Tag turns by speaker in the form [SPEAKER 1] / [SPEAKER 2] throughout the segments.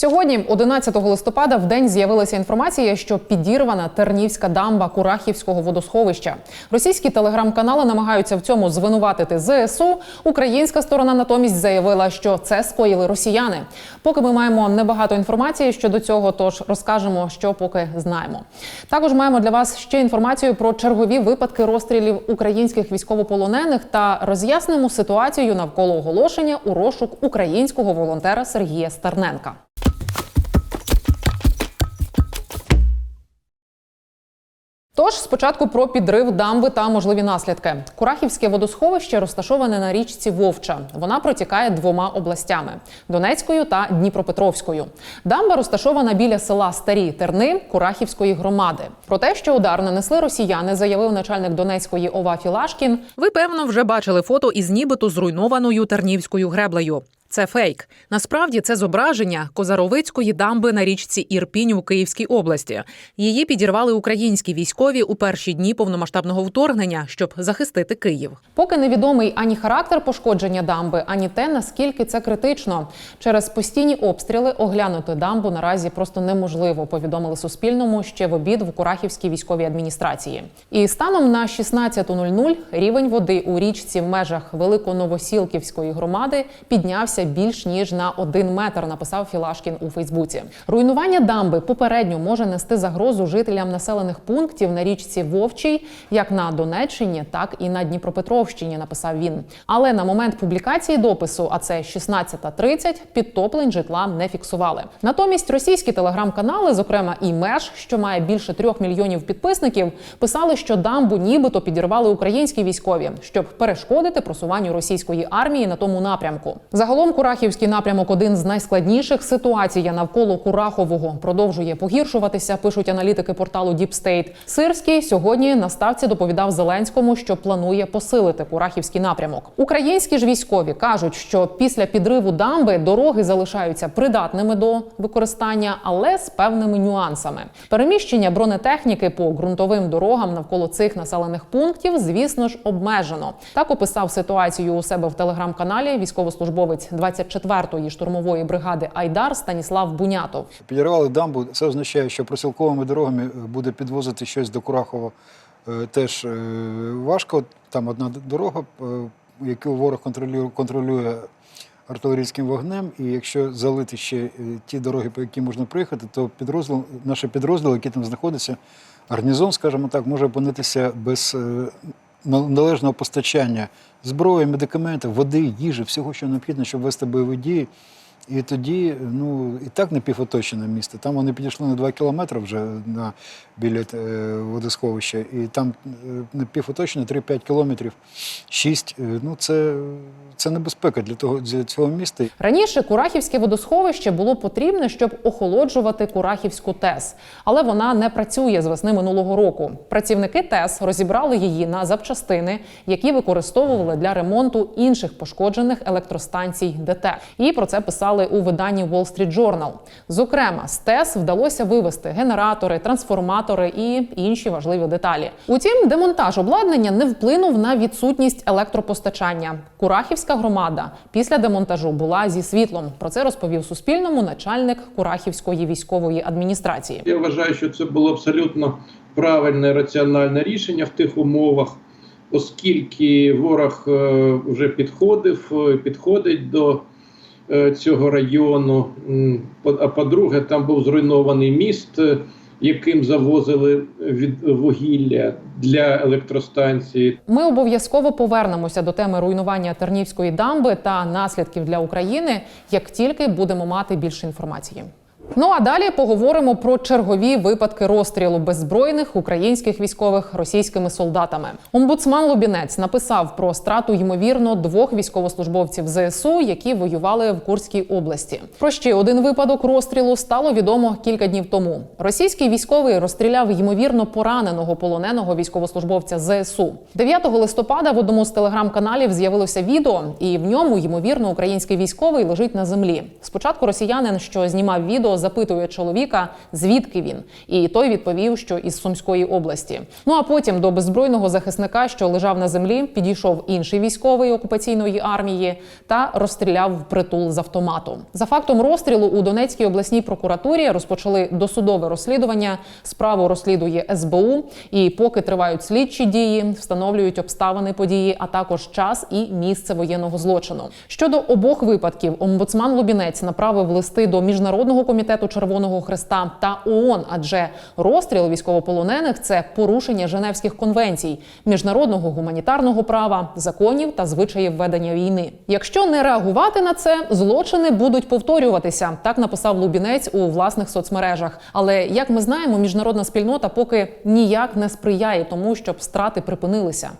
[SPEAKER 1] Сьогодні, 11 листопада, в день з'явилася інформація, що підірвана Тернівська дамба Курахівського водосховища. Російські телеграм-канали намагаються в цьому звинуватити ЗСУ. Українська сторона натомість заявила, що це скоїли росіяни. Поки ми маємо небагато інформації щодо цього, тож розкажемо, що поки знаємо. Також маємо для вас ще інформацію про чергові випадки розстрілів українських військовополонених та роз'яснимо ситуацію навколо оголошення у розшук українського волонтера Сергія Стерненка. Тож спочатку про підрив дамби та можливі наслідки. Курахівське водосховище розташоване на річці Вовча. Вона протікає двома областями Донецькою та Дніпропетровською. Дамба розташована біля села Старі Терни Курахівської громади. Про те, що удар нанесли росіяни, заявив начальник Донецької ОВА Філашкін.
[SPEAKER 2] Ви певно вже бачили фото із нібито зруйнованою Тернівською греблею. Це фейк. Насправді це зображення Козаровицької дамби на річці Ірпінь у Київській області. Її підірвали українські військові у перші дні повномасштабного вторгнення, щоб захистити Київ.
[SPEAKER 1] Поки невідомий ані характер пошкодження дамби, ані те, наскільки це критично. Через постійні обстріли оглянути дамбу наразі просто неможливо. Повідомили Суспільному ще в обід в Курахівській військовій адміністрації. І станом на 16.00 рівень води у річці в межах Великоновосілківської громади піднявся більш ніж на один метр. Написав Філашкін у Фейсбуці. Руйнування дамби попередньо може нести загрозу жителям населених пунктів на річці Вовчій, як на Донеччині, так і на Дніпропетровщині. Написав він. Але на момент публікації допису, а це 16.30, підтоплень житла не фіксували. Натомість російські телеграм-канали, зокрема і меж, що має більше трьох мільйонів підписників, писали, що дамбу нібито підірвали українські військові, щоб перешкодити просуванню російської армії на тому напрямку. Загалом Курахівський напрямок один з найскладніших. Ситуація навколо Курахового продовжує погіршуватися. Пишуть аналітики порталу State. Сирський сьогодні на ставці доповідав Зеленському, що планує посилити Курахівський напрямок. Українські ж військові кажуть, що після підриву дамби дороги залишаються придатними до використання, але з певними нюансами. Переміщення бронетехніки по ґрунтовим дорогам навколо цих населених пунктів, звісно ж, обмежено. Так описав ситуацію у себе в телеграм-каналі військовослужбовець 24-ї штурмової бригади Айдар Станіслав Бунятов.
[SPEAKER 3] Підірвали дамбу, це означає, що просілковими дорогами е, буде підвозити щось до Курахова е, теж е, важко. Там одна дорога, яку ворог контролює, контролює артилерійським вогнем, і якщо залити ще ті дороги, по яким можна приїхати, то підрозділ, наші підрозділи, які там знаходяться, гарнізон, скажімо так, може опинитися без належного постачання зброї, медикаментів, води, їжі, всього, що необхідно, щоб вести бойові дії. І тоді, ну, і так напівоточене місто. Там вони підійшли на 2 кілометри вже на, біля е, водосховища, і там е, напівоточене 3-5 кілометрів, 6. Е, ну, це, це небезпека для, того, для цього міста.
[SPEAKER 1] Раніше Курахівське водосховище було потрібне, щоб охолоджувати Курахівську ТЕС, але вона не працює з весни минулого року. Працівники ТЕС розібрали її на запчастини, які використовували для ремонту інших пошкоджених електростанцій ДТЕК. І про це писали у виданні Wall Street Journal. Зокрема, з ТЕС вдалося вивести генератори, трансформатори і інші важливі деталі. Утім, демонтаж обладнання не вплинув на відсутність електропостачання. Курахівська громада після демонтажу була зі світлом. Про це розповів Суспільному начальник Курахівської військової адміністрації.
[SPEAKER 4] Я вважаю, що це було абсолютно правильне раціональне рішення в тих умовах, оскільки ворог е, вже підходив, е, підходить до е, цього району. А по-друге, там був зруйнований міст, яким завозили від вугілля для електростанції.
[SPEAKER 1] Ми обов'язково повернемося до теми руйнування Тернівської дамби та наслідків для України, як тільки будемо мати більше інформації. Ну а далі поговоримо про чергові випадки розстрілу беззбройних українських військових російськими солдатами. Омбудсман Лубінець написав про страту ймовірно двох військовослужбовців ЗСУ, які воювали в Курській області. Про ще один випадок розстрілу стало відомо кілька днів тому. Російський військовий розстріляв ймовірно пораненого полоненого військовослужбовця ЗСУ. 9 листопада в одному з телеграм-каналів з'явилося відео, і в ньому ймовірно український військовий лежить на землі. Спочатку росіянин, що знімав відео, запитує чоловіка, звідки він, і той відповів, що із Сумської області. Ну а потім до беззбройного захисника, що лежав на землі, підійшов інший військовий окупаційної армії та розстріляв в притул з автомату. За фактом розстрілу у Донецькій обласній прокуратурі розпочали досудове розслідування. Справу розслідує СБУ. І поки тривають слідчі дії, встановлюють обставини події, а також час і місце воєнного злочину. Щодо обох випадків, омбудсман Лубінець направив листи до міжнародного комітету Червоного Христа та ООН, адже розстріл військовополонених це порушення Женевських конвенцій, міжнародного гуманітарного права, законів та звичаїв ведення війни. Якщо не реагувати на це, злочини будуть повторюватися. Так написав Лубінець у власних соцмережах. Але як ми знаємо, міжнародна спільнота поки ніяк не сприяє тому, щоб страти припинилися.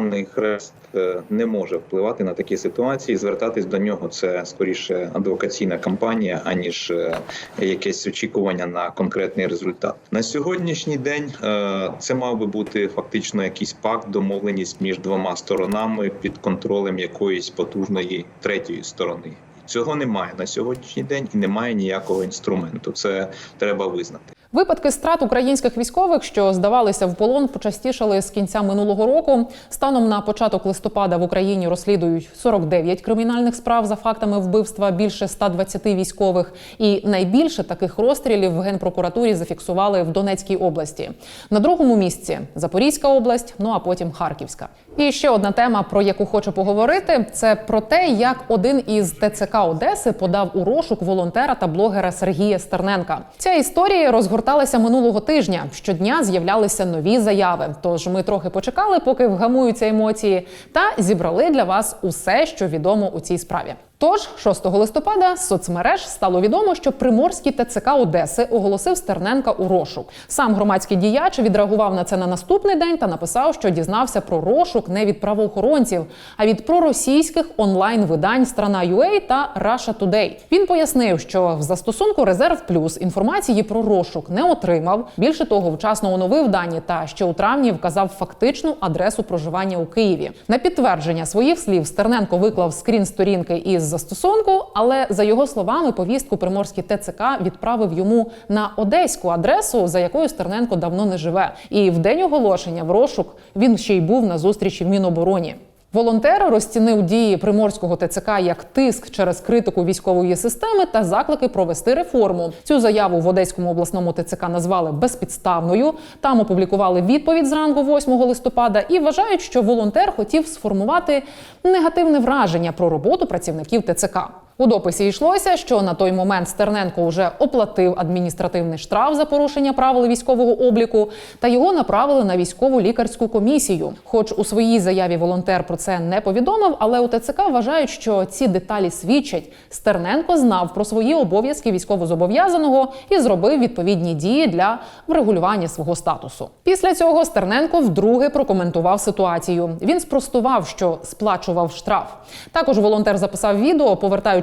[SPEAKER 5] Червоний хрест е, не може впливати на такі ситуації. Звертатись до нього це скоріше адвокаційна кампанія, аніж е, якесь очікування на конкретний результат. На сьогоднішній день е, це мав би бути фактично якийсь пакт, домовленість між двома сторонами під контролем якоїсь потужної третьої сторони. Цього немає на сьогоднішній день і немає ніякого інструменту. Це треба визнати.
[SPEAKER 1] Випадки страт українських військових, що здавалися в полон, почастішали з кінця минулого року. Станом на початок листопада в Україні розслідують 49 кримінальних справ за фактами вбивства більше 120 військових. І найбільше таких розстрілів в генпрокуратурі зафіксували в Донецькій області. На другому місці Запорізька область, ну а потім Харківська. І ще одна тема, про яку хочу поговорити, це про те, як один із ТЦК Одеси подав у розшук волонтера та блогера Сергія Стерненка. Ця історія розгорталася минулого тижня. Щодня з'являлися нові заяви. Тож ми трохи почекали, поки вгамуються емоції, та зібрали для вас усе, що відомо у цій справі. Тож 6 листопада з соцмереж стало відомо, що приморський ТЦК Одеси оголосив Стерненка у розшук. Сам громадський діяч відреагував на це на наступний день та написав, що дізнався про розшук не від правоохоронців, а від проросійських онлайн-видань Страна.ua та Russia Today. Він пояснив, що в застосунку Резерв Плюс інформації про розшук не отримав. Більше того, вчасно оновив дані та ще у травні вказав фактичну адресу проживання у Києві. На підтвердження своїх слів Стерненко виклав скрін сторінки із застосунку, але за його словами, повістку приморський ТЦК відправив йому на одеську адресу, за якою Стерненко давно не живе. І в день оголошення в розшук він ще й був на зустрічі в Мінобороні. Волонтер розцінив дії приморського ТЦК як тиск через критику військової системи та заклики провести реформу. Цю заяву в Одеському обласному ТЦК назвали безпідставною. Там опублікували відповідь зранку 8 листопада і вважають, що волонтер хотів сформувати негативне враження про роботу працівників ТЦК. У дописі йшлося, що на той момент Стерненко вже оплатив адміністративний штраф за порушення правил військового обліку, та його направили на військову лікарську комісію. Хоч у своїй заяві волонтер про це не повідомив, але у ТЦК вважають, що ці деталі свідчать. Стерненко знав про свої обов'язки військовозобов'язаного і зробив відповідні дії для врегулювання свого статусу. Після цього Стерненко вдруге прокоментував ситуацію. Він спростував, що сплачував штраф. Також волонтер записав відео,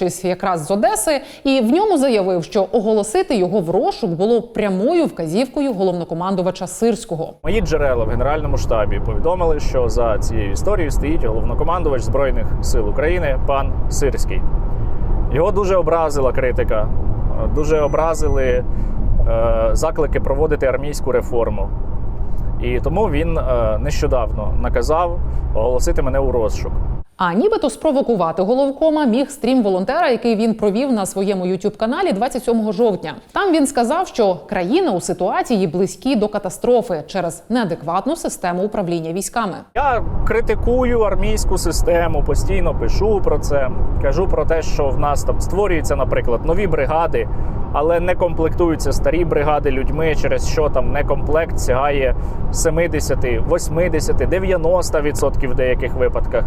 [SPEAKER 1] повертаючись якраз з Одеси, і в ньому заявив, що оголосити його в розшук було прямою вказівкою головнокомандувача Сирського.
[SPEAKER 6] Мої джерела в генеральному штабі повідомили, що за цією історією стоїть головнокомандувач збройних сил України пан Сирський. Його дуже образила критика, дуже образили е, заклики проводити армійську реформу. І тому він е, нещодавно наказав оголосити мене у розшук.
[SPEAKER 1] А нібито спровокувати головкома міг стрім волонтера, який він провів на своєму youtube каналі 27 жовтня. Там він сказав, що країна у ситуації близькі до катастрофи через неадекватну систему управління військами.
[SPEAKER 6] Я критикую армійську систему, постійно пишу про це. Кажу про те, що в нас там створюються, наприклад, нові бригади, але не комплектуються старі бригади людьми, через що там некомплект сягає 70, 80, 90% в деяких випадках.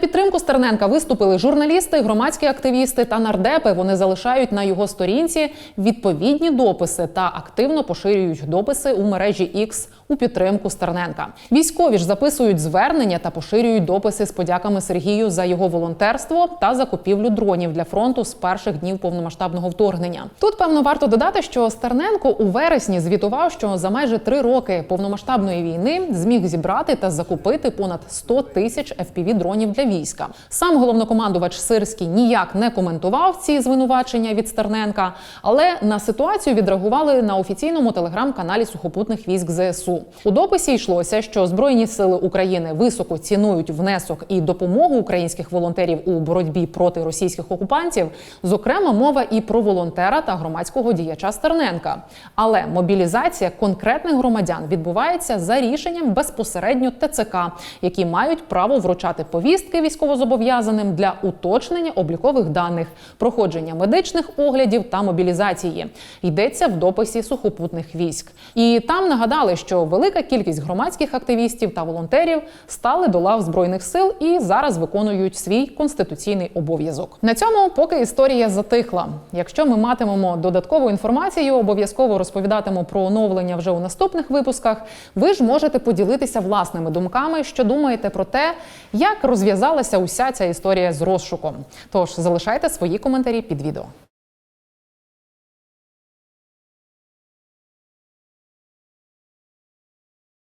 [SPEAKER 1] Підтримку Стерненка виступили журналісти, громадські активісти та нардепи. Вони залишають на його сторінці відповідні дописи та активно поширюють дописи у мережі X у підтримку Стерненка. Військові ж записують звернення та поширюють дописи з подяками Сергію за його волонтерство та закупівлю дронів для фронту з перших днів повномасштабного вторгнення. Тут певно варто додати, що Стерненко у вересні звітував, що за майже три роки повномасштабної війни зміг зібрати та закупити понад 100 тисяч fpv дронів для війська. Сам головнокомандувач Сирський ніяк не коментував ці звинувачення від Стерненка, але на ситуацію відреагували на офіційному телеграм-каналі сухопутних військ ЗСУ. У дописі йшлося, що Збройні сили України високо цінують внесок і допомогу українських волонтерів у боротьбі проти російських окупантів. Зокрема, мова і про волонтера та громадського діяча Стерненка. Але мобілізація конкретних громадян відбувається за рішенням безпосередньо ТЦК, які мають право вручати повістки військовозобов'язаним для уточнення облікових даних, проходження медичних оглядів та мобілізації. Йдеться в дописі сухопутних військ. І там нагадали, що велика кількість громадських активістів та волонтерів стали до лав збройних сил і зараз виконують свій конституційний обов'язок. На цьому поки історія затихла. Якщо ми матимемо додаткову інформацію, обов'язково розповідатиму про оновлення вже у наступних випусках. Ви ж можете поділитися власними думками, що думаєте про те, як розв'язалася уся ця історія з розшуком. Тож залишайте свої коментарі під відео.